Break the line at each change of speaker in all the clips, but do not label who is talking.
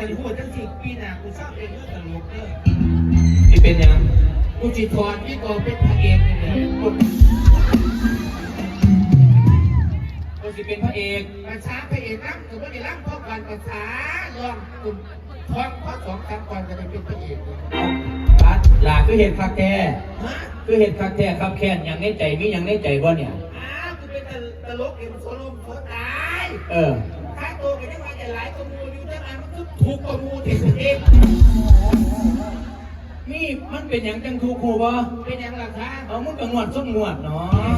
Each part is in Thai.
แต่พูดจังสิปีหน้ากูชอบเองเรื่องตลกเด้อ
ที่เป็นยัง
กูจิทอนพี่กอเป็นพระเอกนี่แหละกู
ก็สิเป็นพระเอก
ภาษาพระเอกรักกูไม่ได้รักพ่อกันภาษาลองกูทอนข้อสองคำก่อนจะได้เป็นพระเอกเลย
เอาปัดหลาคือเห็ดคักแท้
ฮะ
คือเห็ดคักแท้ครับแค้นอย่างในใจมีอย่างในใจบ่เนี่ย
อ้าวกูเป็นตลกเอ็มโซโลมโซตาย
เออ
ถ้าตัวกันได้มาจะหลายกว่ามูอ ยู่ได้มามันก็ถูกกว่ามูที่สุดเอง
มีมันเป็นอย่างจังทูกครูบ่
เป็นอย่างไรคะ
เอามึงก็งวดส้มงวดเนาะ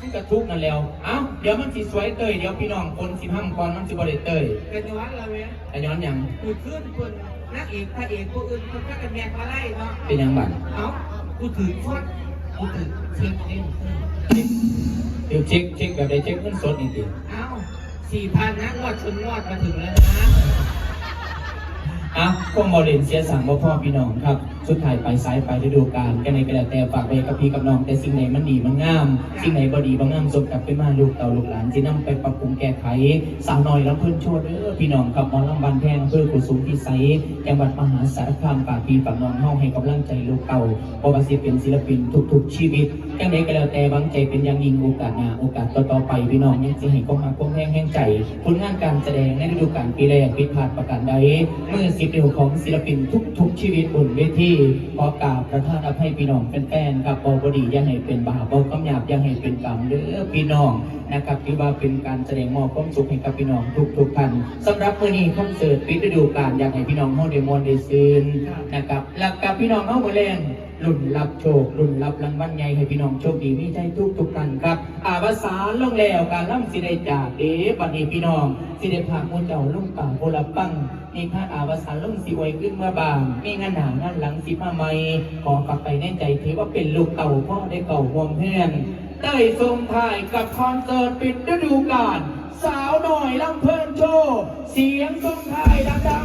มึงก็ทุกข์นั่นแล้วเอ้าเดี๋ยวมันสิสวยเตยเดี๋ยวพี่น้องคนสิพังก่อนมันสิบ่ได้เตย
กันย้อนเราเนี่ย
แต่ย้อนหยัง
กูขึ้นคนนักเอกพระเอกผู้อื่นคนก็กันแมงมาไล่เนาะ
เป็นหยังบัด
เอ้ากูถือฟอดกูถือเช็คเล่น
เดี๋ยวเช็คเช็คแบบใดเช็คเงินสดนี่ติ
เอ้า สี่พันนะงวดชนงวดมาถึงแล้วนะ
อะพวกบอลเลนเสียสั่งบ่พ่อพี่น้องครับ สุดไทยไปซ้ายไปฤดูกาลกันในกระดาษแต่ฝากไว้กับพี่กับน้องแต่สิ่งไหนมันดีมันงาม สิ่งไหนบ่ดีบ่งามสมกับไปมาลูกเต่าลูกหลานที่นำไปปรับปรุงแก้ไข สาวน้อยลำเพิ่นโชดเด้อพี่น้องครับหมอลำบันแพงเพื่อกุสุมพิสัยจังหวัดมหาสารคามฝากพี่ฝากน้องเฮาให้กำลังใจลูกเต่าบ่ว่าสิเป็นศิลปินทุกๆชีวิตจังไดก็แล้วแต่บางใจเป็นอย่างยิ่งโอกาสหน้าโอกาสต่อๆไปพี่น้องยังสิให้ความรักความแห้งแห้งใจผลงานการแสดงในฤดูกาลปีแรกผิดพลาดประการใดเมื่อสิบเดียวของศิลปินทุกๆชีวิตบนเวทีขอกราบประทานอภัยพี่น้องแฟนๆครับบอบดีอยังให้เป็นบาปบคำหยาบอยังให้เป็นกรรมเด้อพี่น้องนะครับที่ว่าเป็นการแสดงมอบความสุขให้กับพี่น้องทุกๆท่านสำหรับมื้อนี้คอนเสิร์ตปิดฤดูกาลอยากให้พี่น้องเฮาได้มวนได้ซื่นนะครับแล้วกับพี่น้องเฮาบ่แรง รุ่นรับโชครุ่นรับรางวัลใหญ่ให้พี่น้องโชคดีมีใจทุกๆท่านครับอาวสานลงแล้วการล่ำสิได้จากเด้บัดนี้พี่น้อง สิได้พามูเจ้าลงป่าโพลปังนี่พระอาวสานลงสิไวยขึ้นเมื่อบาง มีงานหนางานหลังสิมาใหม่ขอกลับไปแน่ใจถือว่าเป็นลูกเต่าพ่อได้เก่าห่วมเพื่อนเต้ยทรงถ่ายกับคอนเสิร์ตปิดฤดูกาลสาวหน่อยลำเพลินโชว์เสียงทรงถ่ายดัง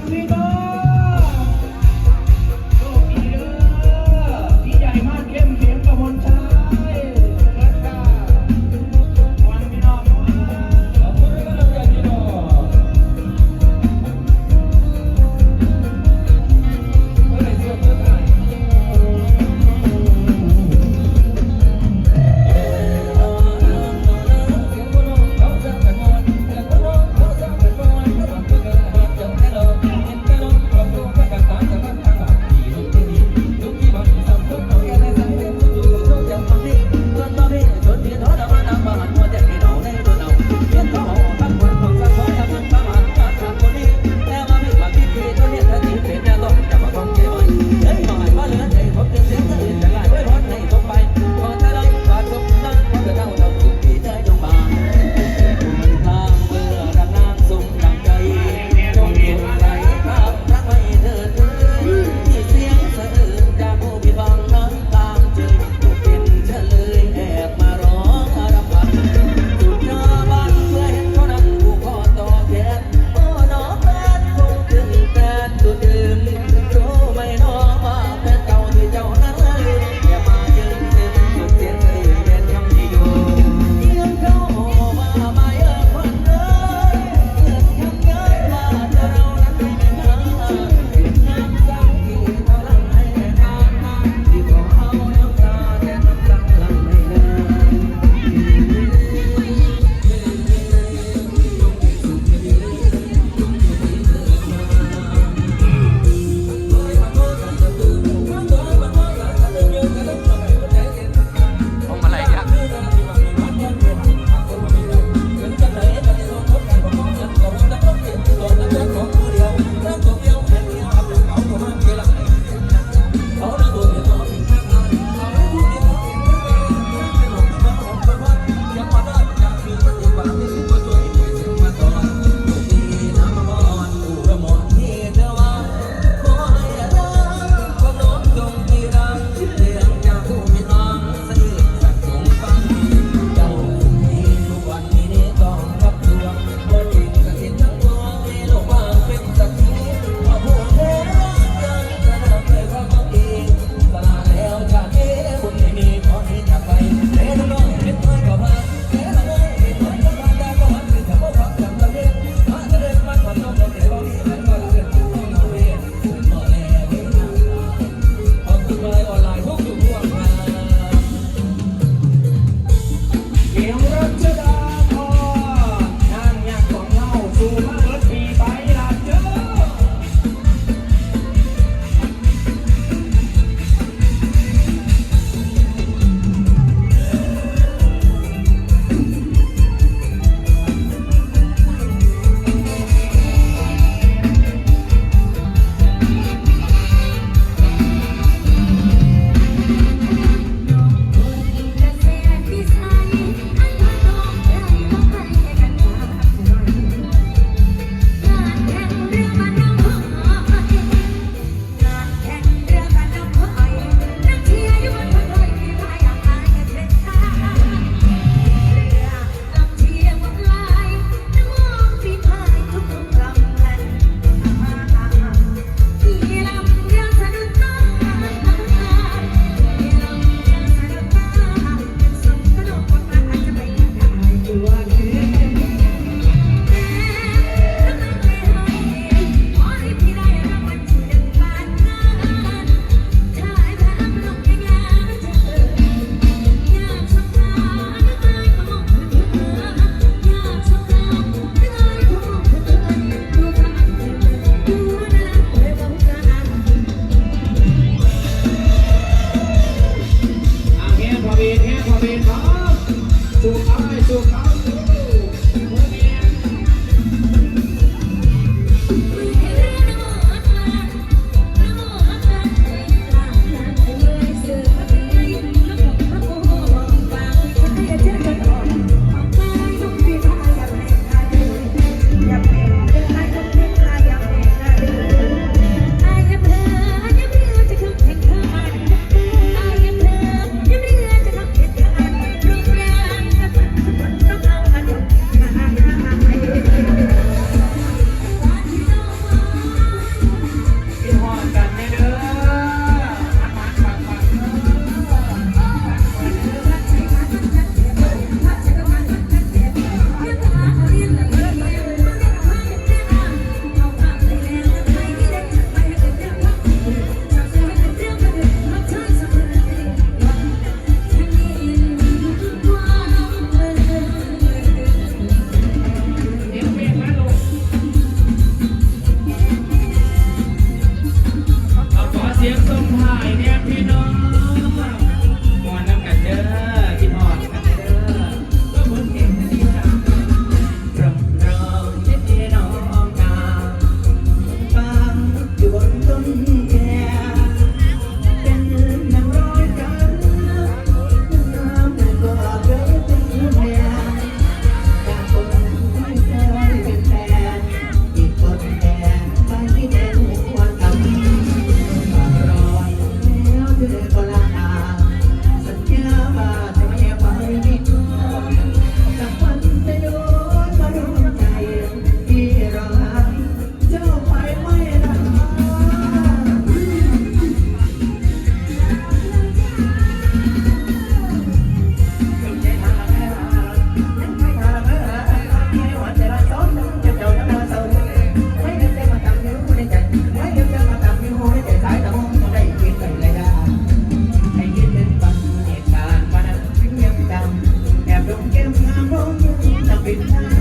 แกมามร้องยุ่งจะปิดหน้า